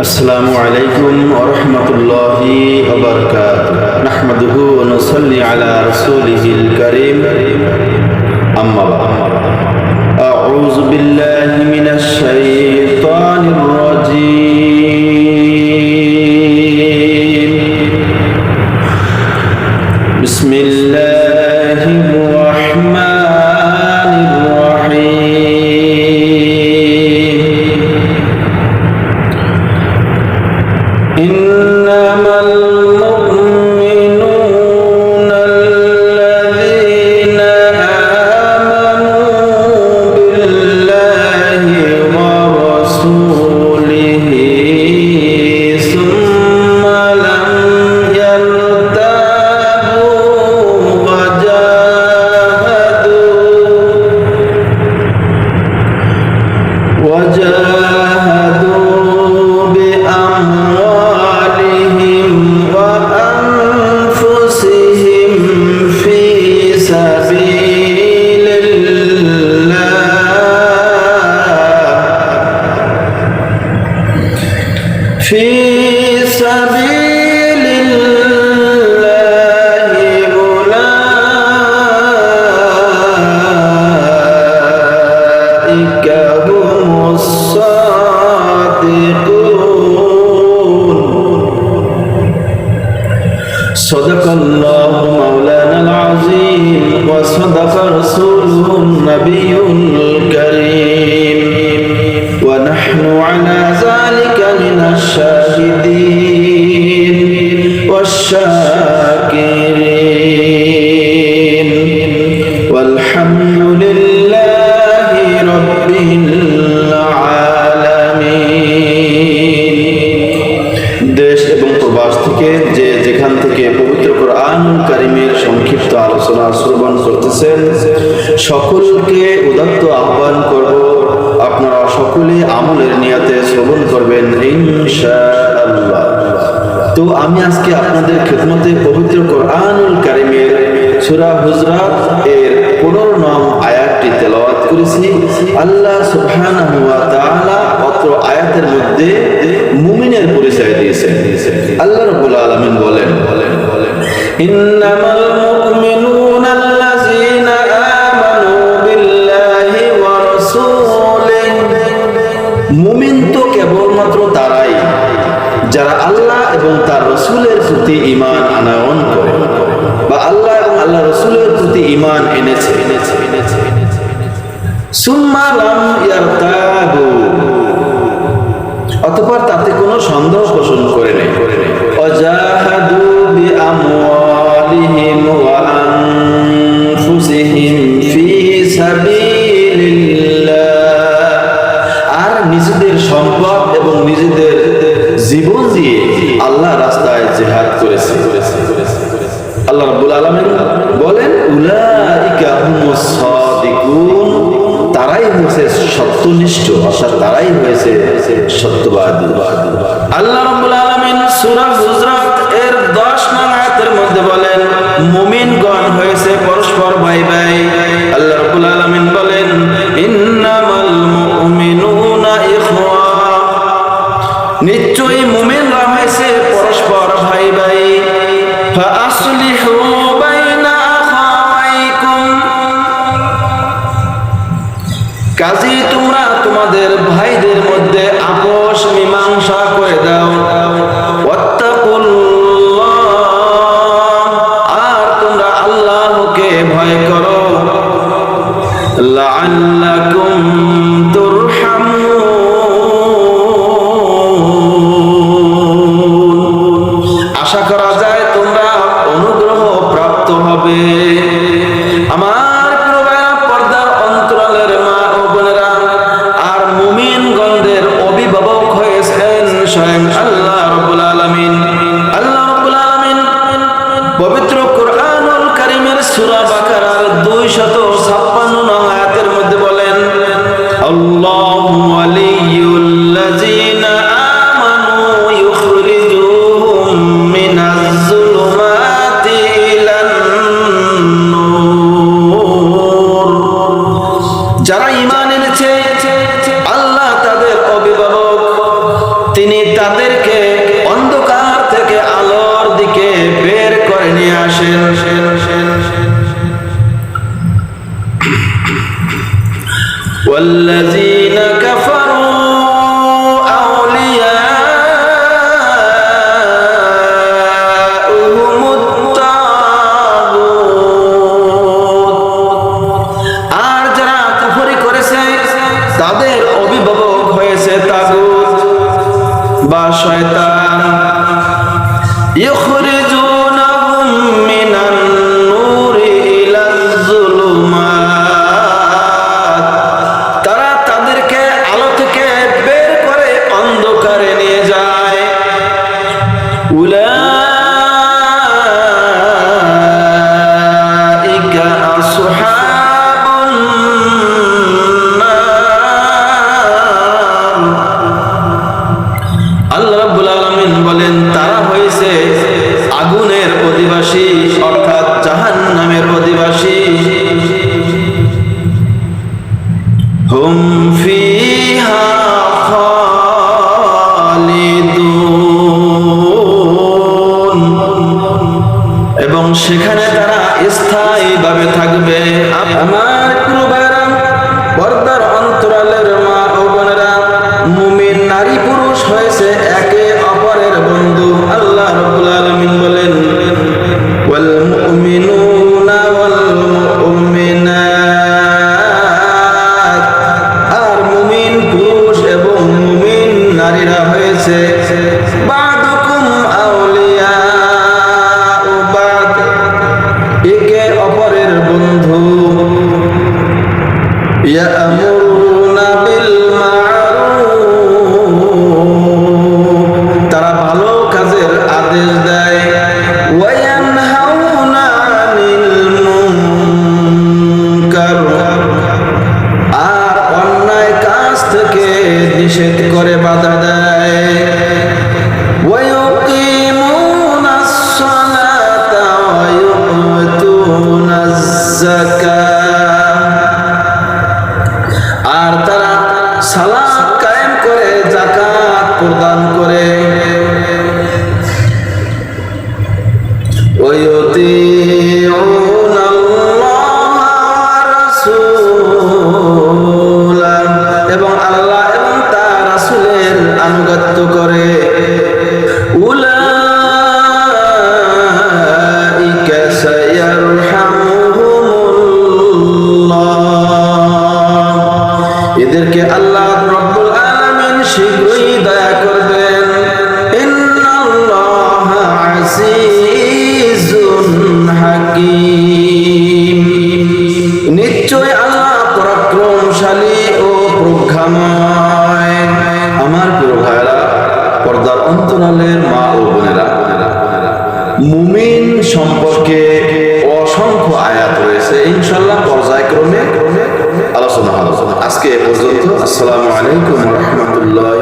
السلام عليكم ورحمة الله وبركاته نحمده ونصلي على رسوله الكريم أما أعوذ بالله من الشيطان الرجيم بسم الله وصدق رسوله النبي সকলকে উদাত্ত আহ্বান করব। আপনারা সকলে আমলের নিয়াতে শ্রবণ করবেন তো আমি আজকে আপনাদের খেদমতে পবিত্র কোরআনুল কারিমের সূরা হুজরাত এর 15 নং আয়াতটি তেলাওয়াত করেছি। আল্লাহ সুবহানাহু ওয়া তাআলা অত্র আয়াতের মধ্যে মুমিনের পরিচয় দিয়েছেন। আল্লাহ রাব্বুল আলামিন বলেন বলেন বলেন যারা আল্লাহ এবং তার রসুলের প্রতি ইমান আনায়ন করে বা আল্লাহ এবং আল্লাহ রসুলের প্রতি ইমান এনেছে। এনেছে এনেছে অতঃপর তাতে কোনো সন্দেহ পোষণ করে আর নিজেদের সম্পদ এবং নিজেদের জীবন দিয়ে আল্লাহ রাস্তায় জেহাদ করেছে। আল্লাহ রাব্বুল আলামিন বলেন, উলাইকা হুমুস সাদিকুন। তারাই হয়েছে সত্যনিষ্ঠ, অর্থাৎ তারাই হয়েছে সত্যবাদী। আল্লাহ রাব্বুল আলামিন সূরা হুজরাত এর 10 নং আয়াতের মধ্যে বলেন, মুমিনগণ হয়েছে পরস্পর ভাই ভাই আল্লাহ রাব্বুল আলামিন বলেন, ইন্নামাল নিশ্চয়ই মুমিনরা হয়েছে পরস্পর ভাই ভাই। কাজী, তোমরা তোমাদের ভাইদের মধ্যে আপোষ, মীমাংসা করে দাও। পবিত্র কোরআনুল কারিমের সূরা বাকারার 256 নং আয়াতের মধ্যে বলেন আল্লাহু ওয়ালিয়ুল্লাযীনা আসেন والذي home করে বাধা মুমিন সম্পর্কে অসংখ্য আয়াত রয়েছে। ইনশাল্লাহ পর্যায়ক্রমে আলোচনা আলোচনা আজকে এ পর্যন্ত আসসালামু আলাইকুম রহমতুল্লাহ